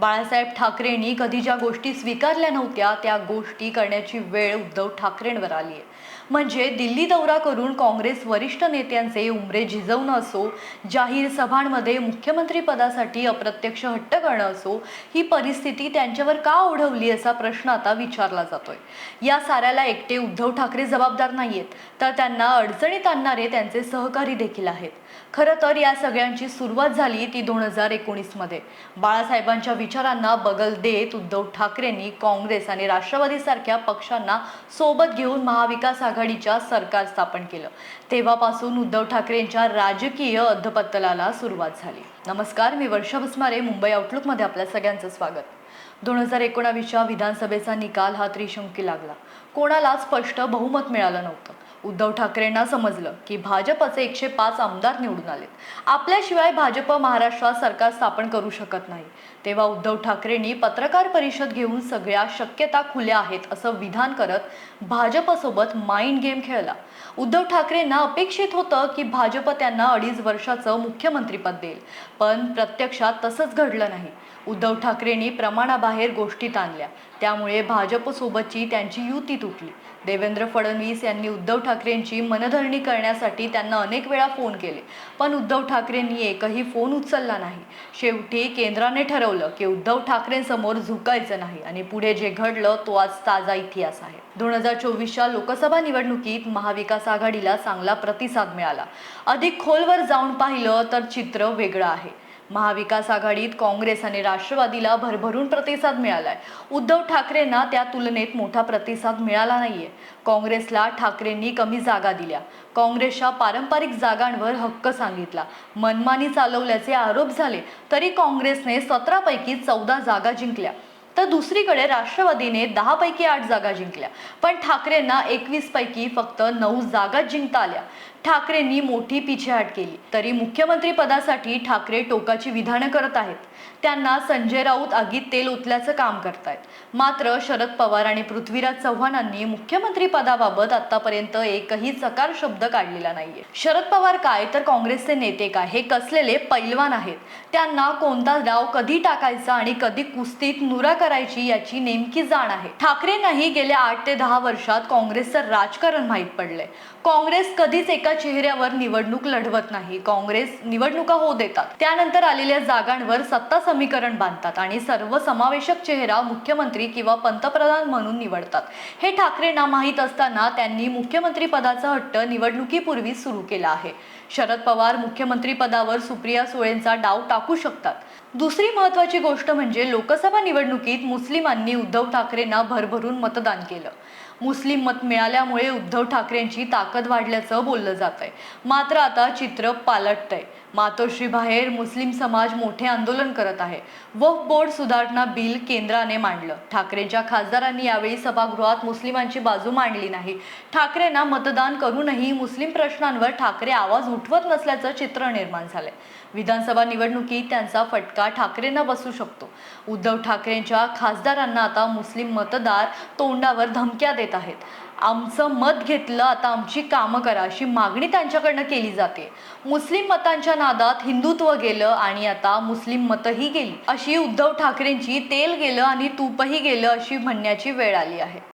बाळासाहेब ठाकरेंनी कधी ज्या गोष्टी स्वीकारल्या नव्हत्या त्या गोष्टी करण्याची वेळ उद्धव ठाकरेंवर आली आहे म्हणजे दिल्ली दौरा करून काँग्रेस वरिष्ठ नेत्यांचे उमरे झिजवणं असो जाहीर सभांमध्ये मुख्यमंत्री पदासाठी अप्रत्यक्ष हट्ट करणं असो ही परिस्थिती त्यांच्यावर का ओढवली असा प्रश्न आता विचारला जातोय. या साऱ्याला एकटे उद्धव ठाकरे जबाबदार नाहीयेत तर त्यांना अडचणीत आणणारे त्यांचे सहकारी देखील आहेत. खरं तर या सगळ्यांची सुरुवात झाली ती दोन हजार एकोणीसमध्ये बाळासाहेबांच्या विचारांना बगल देत उद्धव ठाकरेंनी काँग्रेस आणि राष्ट्रवादीसारख्या पक्षांना सोबत घेऊन महाविकास आघाडीच्या सरकार स्थापन केलं. तेव्हापासून उद्धव ठाकरेंच्या राजकीय अध्यपत्तलाला सुरुवात झाली. नमस्कार मी वर्षा भस्मारे मुंबई आउटलुकमध्ये आपल्या सगळ्यांचं स्वागत. दोन हजार एकोणावीसच्या विधानसभेचा निकाल हा त्रिशंकी लागला. कोणाला स्पष्ट बहुमत मिळालं नव्हतं. उद्धव ठाकरेंना समजलं की भाजपचे एकशे पाच आमदार निवडून आलेत. आपल्याशिवाय भाजप महाराष्ट्रात सरकार स्थापन करू शकत नाही. तेव्हा उद्धव ठाकरेंनी पत्रकार परिषद घेऊन सगळ्या शक्यता खुल्या आहेत असं विधान करत भाजपसोबत माइंड गेम खेळला. उद्धव ठाकरेंना अपेक्षित होतं की भाजप त्यांना अडीच वर्षाचं मुख्यमंत्रीपद देईल पण प्रत्यक्षात तसंच घडलं नाही. उद्धव ठाकरेंनी प्रमाणाबाहेर गोष्टीत आणल्या. त्यामुळे भाजपसोबतची त्यांची युती तुटली. देवेंद्र फडणवीस यांनी उद्धव ठाकरेंची मनधरणी करण्यासाठी त्यांना अनेक वेळा फोन केले. पण उद्धव ठाकरेंनी एकही फोन उचलला नाही. शेवटी केंद्राने ठरवलं की उद्धव ठाकरेंसमोर झुकायचं नाही आणि पुढे जे घडलं तो आज ताजा इतिहास आहे. दोन हजार चोवीसच्या लोकसभा निवडणुकीत महाविकास आघाडीला चांगला प्रतिसाद मिळाला. अधिक खोलवर जाऊन पाहिलं तर चित्र वेगळं आहे. महाविकास आघाडीत काँग्रेस आणि राष्ट्रवादीला भरभरून प्रतिसाद मिळालाय. उद्धव ठाकरेंना त्या तुलनेत मोठा प्रतिसाद मिळाला नाहीये. काँग्रेसला ठाकरेंनी कमी जागा दिल्या. काँग्रेसच्या पारंपरिक जागांवर हक्क सांगितला. मनमानी चालवल्याचे आरोप झाले तरी काँग्रेसने सतरापैकी चौदा जागा जिंकल्या. तर दुसरीकडे राष्ट्रवादीने दहापैकी आठ जागा जिंकल्या. पण ठाकरेंना एकवीस पैकी फक्त नऊ जागा जिंकता आल्या. ठाकरेंनी मोठी पिछेहाट केली. तरी मुख्यमंत्री पदासाठी ठाकरे टोकाची विधानं करत आहेत. त्यांना संजय राऊत आगीत तेल ओतल्याचं काम करतायत. मात्र शरद पवार आणि पृथ्वीराज चव्हाणांनी मुख्यमंत्री पदाबाबत आतापर्यंत एकही चकार शब्द काढलेला नाहीये. शरद पवार काय तर काँग्रेसचे नेते काय हे कसलेले पैलवान आहेत? त्यांना कोणता डाव कधी टाकायचा आणि कधी कुस्तीत नुरा करायची याची नेमकी जाण आहे. ठाकरेंनाही गेल्या आठ ते दहा वर्षात काँग्रेसचं राजकारण माहीत पडलंय. काँग्रेस कधीच एका चेहऱ्यावर निवडणूक लढवत नाही. काँग्रेस निवडणुका होऊ देतात. त्यानंतर आलेल्या जागांवर सत्ता समीकरण बांधतात आणि सर्वसमावेशक चेहरा मुख्यमंत्री किंवा पंतप्रधान म्हणून निवडतात. हे ठाकरेंना माहीत असताना त्यांनी मुख्यमंत्री पदाचा हट्ट निवडणुकीपूर्वी सुरू केला आहे. शरद पवार मुख्यमंत्री पदावर सुप्रिया सुळेंचा डाव टाकू शकतात. दुसरी महत्वाची गोष्ट म्हणजे लोकसभा निवडणुकीत मुस्लिमांनी उद्धव ठाकरेंना भरभरून मतदान केलं. मुस्लिम मत मिळाल्यामुळे उद्धव ठाकरेंची ताकद वाढल्याचं बोललं जात आहे मात्र आता चित्र पालटतंय. मातोश्री बाहेर मुस्लिम समाज मोठे आंदोलन करत आहे. वक्फ बोर्ड सुधारणा बिल केंद्राने मांडलं. ठाकरेंच्या खासदारांनी यावेळी सभागृहात मुस्लिमांची बाजू मांडली नाही. ठाकरेंना मतदान करूनही मुस्लिम प्रश्नांवर ठाकरे आवाज उठवत नसल्याचं चित्र निर्माण झालंय. विधानसभा निवडणुकीत त्यांचा फटका ठाकरेंना बसू शकतो. उद्धव ठाकरेंच्या खासदारांना आता मुस्लिम मतदार तोंडावर धमक्या देत आहेत. आमचं मत घेतलं आता आमची कामं करा अशी मागणी त्यांच्याकडनं केली जाते. मुस्लिम मतांच्या नादात हिंदुत्व गेलं आणि आता मुस्लिम मतही गेली. अशी उद्धव ठाकरेंची तेल गेलं आणि तूपही गेलं अशी म्हणण्याची वेळ आली आहे.